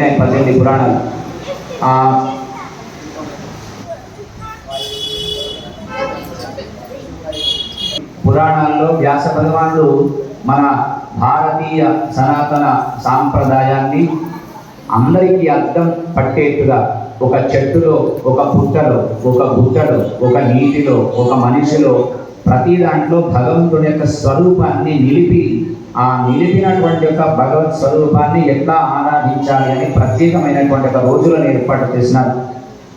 పదిహేను పద్దెనిమిది పురాణాలు. పురాణాల్లో వ్యాస భగవానుడు మన భారతీయ సనాతన సాంప్రదాయాన్ని అందరికీ అర్థం పట్టేట్టుగా ఒక చెట్టులో ఒక పుట్టలో ఒక గుట్టలో ఒక నీటిలో ఒక మనిషిలో ప్రతి దాంట్లో భగవంతుని యొక్క స్వరూపాన్ని నిలిపి ఆ నిలిపినటువంటి యొక్క భగవత్ స్వరూపాన్ని ఎట్లా ఆరాధించాలి అని ప్రత్యేకమైనటువంటి ఒక రోజులను ఏర్పాటు చేసినారు.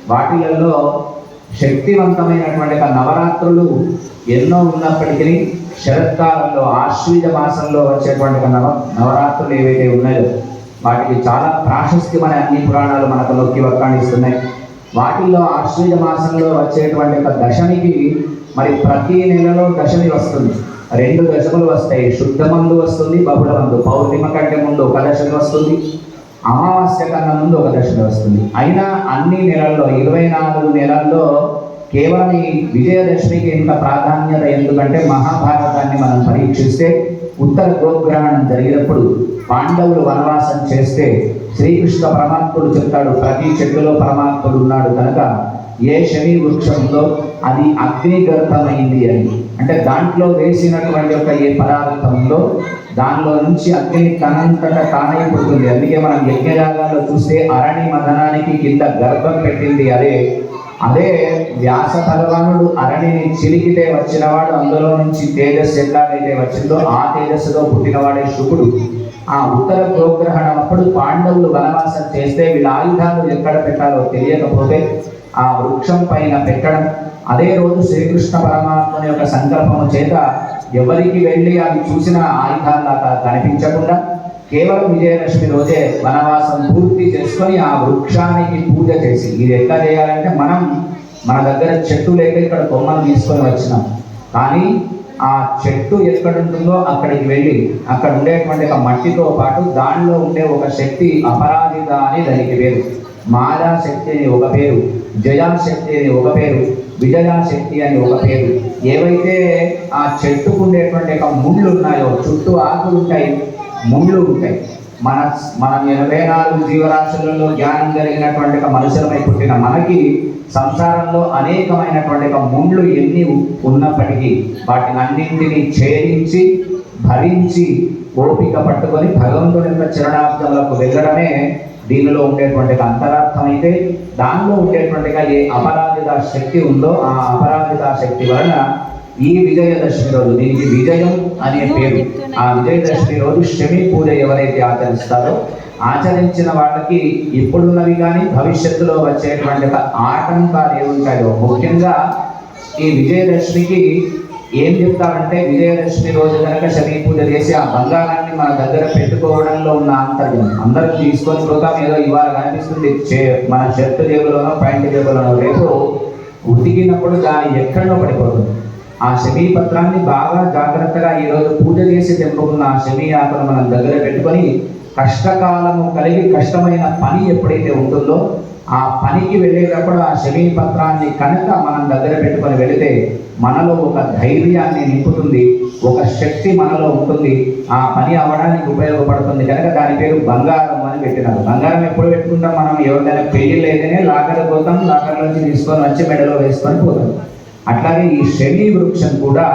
వాటిలలో శక్తివంతమైనటువంటి ఒక నవరాత్రులు ఎన్నో ఉన్నప్పటికీ శరత్కాలంలో ఆశ్వీజ మాసంలో వచ్చేటువంటి నవ నవరాత్రులు ఏవైతే ఉన్నాయో వాటికి చాలా ప్రాశస్త్యమనే అన్ని పురాణాలు మనకు నొక్కి వక్కాణిస్తున్నాయి వాటిల్లో ఆశ్వీజ మాసంలో వచ్చేటువంటి ఒక దశమికి మరి ప్రతి నెలలో దశమి వస్తుంది. రెండు దశములు వస్తాయి. శుద్ధ మందు వస్తుంది బహుళ మందు. పౌర్ణిమ కంటే ముందు ఒక దశమి వస్తుంది. అమావాస్య కన్నా ముందు ఒక దశమి వస్తుంది. అయినా అన్ని నెలల్లో ఇరవై నాలుగు నెలల్లో కేవలం ఈ విజయదశమికి ఇంత ప్రాధాన్యత ఎందుకంటే మహాభారతాన్ని మనం పరీక్షిస్తే ఉత్తర గోగ్రహణం జరిగినప్పుడు పాండవులు వనవాసం చేస్తే శ్రీకృష్ణ పరమాత్ముడు చెప్తాడు ప్రతి చెట్టులో పరమాత్ముడు ఉన్నాడు కనుక ఏ శని వృక్షంలో అది అగ్నిగర్భమైంది అని. అంటే దాంట్లో వేసినటువంటి ఒక ఏ పదార్థం ఉందో దానిలో నుంచి అగ్ని తనంతట తానై పుడుతుంది. అందుకే మనం యజ్ఞయాగాల్లో చూస్తే అరణి మదనానికి కింద గర్భం పెట్టింది అదే. అదే వ్యాస భగవానుడు అరణిని చిలికితే వచ్చినవాడు అందులో నుంచి తేజస్సు ఎట్లాగైతే వచ్చిందో ఆ తేజస్సులో పుట్టినవాడే శుకుడు. ఆ ఉత్తర గోగ్రహణం అప్పుడు పాండవులు వనవాసం చేస్తే వీళ్ళ ఆయుధాలు ఎక్కడ పెట్టాలో తెలియకపోతే ఆ వృక్షం పైన పెట్టడం. అదే రోజు శ్రీకృష్ణ పరమాత్మని యొక్క సంకల్పము చేత ఎవరికి వెళ్ళి అవి చూసిన ఆయుధాల్లాగా కనిపించకుండా కేవలం విజయలక్ష్మి రోజే వనవాసం పూర్తి చేసుకొని ఆ వృక్షానికి పూజ చేసి ఇది ఎట్లా చేయాలంటే మనం మన దగ్గర చెట్టు లేక ఇక్కడ కొమ్మలు తీసుకొని వచ్చినాం. కానీ ఆ చెట్టు ఎక్కడ ఉంటుందో అక్కడికి వెళ్ళి అక్కడ ఉండేటువంటి ఒక మట్టితో పాటు దానిలో ఉండే ఒక శక్తి అపరాజిత అని దానికి పేరు. మాదా శక్తి అని ఒక పేరు. జయాశక్తి అని ఒక పేరు. విజయాశక్తి అని ఒక పేరు. ఏవైతే ఆ చెట్టుకు ఉండేటువంటి ఒక ముళ్ళు ఉన్నాయో చుట్టూ ఆకులు ఉంటాయి ముళ్ళు ఉంటాయి. మన మనం ఎనభై నాలుగు జీవరాశులలో జ్ఞానం కలిగినటువంటి మనుషులమై పుట్టిన మనకి సంసారంలో అనేకమైనటువంటి ముండ్లు ఎన్ని ఉన్నప్పటికీ వాటిని అన్నింటినీ ఛేదించి భరించి ఓపిక పట్టుకొని భగవంతుడి యొక్క వెళ్ళడమే దీనిలో ఉండేటువంటి ఒక అంతరార్థం అయితే. దానిలో ఉండేటువంటి ఏ అపరాధిత శక్తి ఉందో ఆ అపరాధిత శక్తి వలన ఈ విజయదశమి రోజు దీనికి విజయం అనే పేరు. ఆ విజయదశమి రోజు శమి పూజ ఎవరైతే ఆచరిస్తారో ఆచరించిన వాళ్ళకి ఇప్పుడున్నవి కానీ భవిష్యత్తులో వచ్చేటువంటి ఒక ఆటంకాలు ఏముంటాయో ముఖ్యంగా ఈ విజయదశమికి ఏం చెప్తారంటే విజయదశమి రోజు కనుక శని పూజ చేసి ఆ బంగారాన్ని మన దగ్గర పెట్టుకోవడంలో ఉన్న ఆంతర్యం అందరూ తీసుకొని పోతాం ఏదో ఇవాళ కనిపిస్తుంది. మన షర్ట్ జేబులోనో ప్యాంట్ జేబులోనో రేపు ఉతికినప్పుడు దాని ఎక్కడో పడిపోతుంది. ఆ శమీ పత్రాన్ని బాగా జాగ్రత్తగా ఈరోజు పూజ చేసి తెంపుకున్న ఆ శమీ ఆకును మనం దగ్గర పెట్టుకొని కష్టకాలము కలిగి కష్టమైన పని ఎప్పుడైతే ఉంటుందో ఆ పనికి వెళ్ళేటప్పుడు ఆ శమీ పత్రాన్ని కనుక మనం దగ్గర పెట్టుకొని వెళితే మనలో ఒక ధైర్యాన్ని నింపుతుంది ఒక శక్తి మనలో ఉంటుంది ఆ పని అవ్వడానికి ఉపయోగపడుతుంది. కనుక దాని పేరు బంగారం అని పెట్టినారు. బంగారం ఎప్పుడు పెట్టుకుంటాం మనం? ఎవరికైనా పెళ్ళి లేదనే లాకర్ పోతాం లాకర్ నుంచి తీసుకొని వచ్చి మెడలో వేసుకొని పోతాం. అట్లాగే ఈ శని వృక్షం కూడా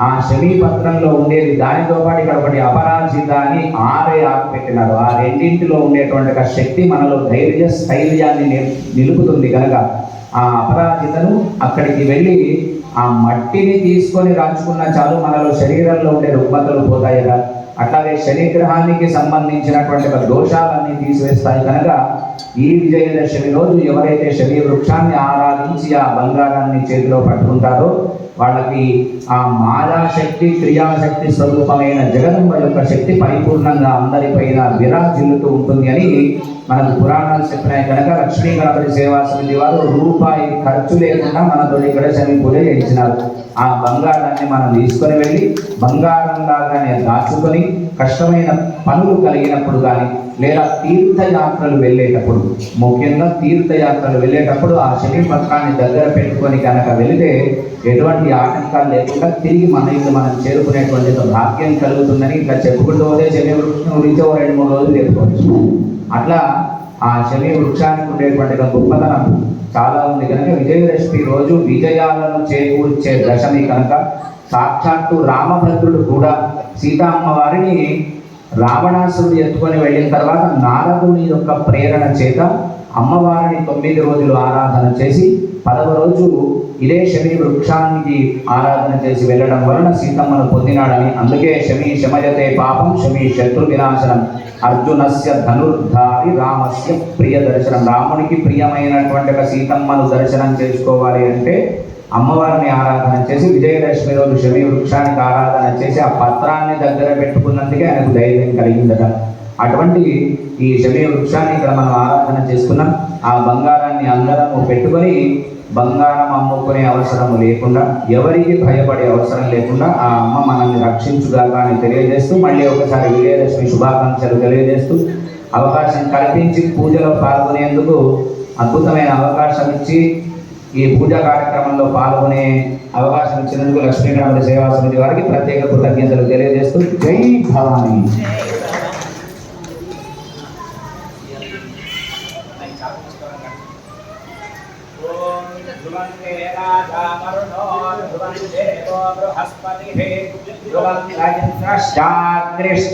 ఆ శని పత్రంలో ఉండేది దానితో పాటు ఇక్కడ ఒకటి అపరాజిత అని ఆరే ఆకు పెట్టినారు. ఆ రెండింటిలో ఉండేటువంటి ఒక శక్తి మనలో ధైర్య స్థైర్యాన్ని నిలుపుతుంది కనుక ఆ అపరాజితను అక్కడికి వెళ్ళి ఆ మట్టిని తీసుకొని రాచుకున్న చాలు మనలో శరీరంలో ఉండే రుగ్మతలు పోతాయట. అట్లాగే శనిగ్రహానికి సంబంధించినటువంటి ఒక దోషాలన్నీ తీసివేస్తాయి కనుక ఈ విజయదశమి రోజు ఎవరైతే శని వృక్షాన్ని ఆరాధించి ఆ బంగారాన్ని చేతిలో పట్టుకుంటారో వాళ్ళకి ఆ మాయాశక్తి క్రియాశక్తి స్వరూపమైన జగదంబ యొక్క శక్తి పరిపూర్ణంగా అందరిపైన విరాజిల్లుతూ ఉంటుంది అని మనకు పురాణాలు చెప్పినాయి. కనుక లక్ష్మీ గణపతి సేవా సమితి వారు రూపాయి ఖర్చు లేకుండా మనతో ఇక్కడ శని పూజ చేయించినారు. ఆ బంగారాన్ని మనం తీసుకొని వెళ్ళి బంగారం లాగానే దాచుకొని కష్టమైన పనులు కలిగినప్పుడు కానీ లేదా తీర్థయాత్రలు వెళ్ళేటప్పుడు ముఖ్యంగా తీర్థయాత్రలు వెళ్ళేటప్పుడు ఆ శని పత్రాన్ని దగ్గర పెట్టుకొని కనుక వెళితే ఎటువంటి ఆటంకాలు లేకుండా తిరిగి మన ఇల్లు మనం చేరుకునేటువంటి భాగ్యం కలుగుతుందని ఇట్లా చెప్పుకుంటూ పోతే శని వృక్షం గురించి ఓ రెండు మూడు రోజులు చెప్పుకోవచ్చు. అట్లా ఆ శని వృక్షానికి ఉండేటువంటి గొప్పతనం చాలా ఉంది. కనుక విజయదశమి రోజు విజయాలను చేకూర్చే దశమి కనుక. సాక్షాత్తు రామభద్రుడు కూడా సీతమ్మ వారిని రావణాసురుడు ఎత్తుకొని వెళ్ళిన తర్వాత నారదుని యొక్క ప్రేరణ చేత అమ్మవారిని తొమ్మిది రోజులు ఆరాధన చేసి పదవ రోజు ఇదే శమి వృక్షానికి ఆరాధన చేసి వెళ్ళడం వలన సీతమ్మను పొందినాడని అందుకే శమి శమయతే పాపం శమి శత్రు వినాశనం. అర్జునస్య ధనుర్ధారి రామస్య ప్రియ దర్శనం. రామునికి ప్రియమైనటువంటి సీతమ్మను దర్శనం చేసుకోవాలి అంటే అమ్మవారిని ఆరాధన చేసి విజయదశమి రోజు శమి వృక్షానికి ఆరాధన చేసి ఆ పత్రాన్ని దగ్గర పెట్టుకున్నందుకే ఆయనకు ధైర్యం కలిగిందట. అటువంటి ఈ శమి వృక్షాన్ని ఇక్కడ మనం ఆరాధన చేసుకున్నాం. ఆ బంగారాన్ని అందరము పెట్టుకొని బంగారం అమ్ముకునే అవసరం లేకుండా ఎవరికి భయపడే అవసరం లేకుండా ఆ అమ్మ మనల్ని రక్షించుగాక అని తెలియజేస్తూ మళ్ళీ ఒకసారి విజయదశమి శుభాకాంక్షలు తెలియజేస్తూ అవకాశం కల్పించి పూజలో పాల్గొనేందుకు అద్భుతమైన అవకాశం ఇచ్చి ఈ పూజా కార్యక్రమంలో పాల్గొనే అవకాశం ఇచ్చినందుకు లక్ష్మీనారాయణ సేవా సమితి వారికి ప్రత్యేక కృతజ్ఞతలు తెలియజేస్తూ జై భవానీ. ఓం Dua ribu dua puluh satu, dua ribu dua puluh satu, dua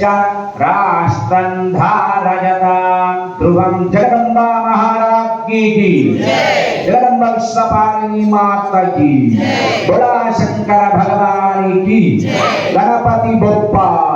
ribu dua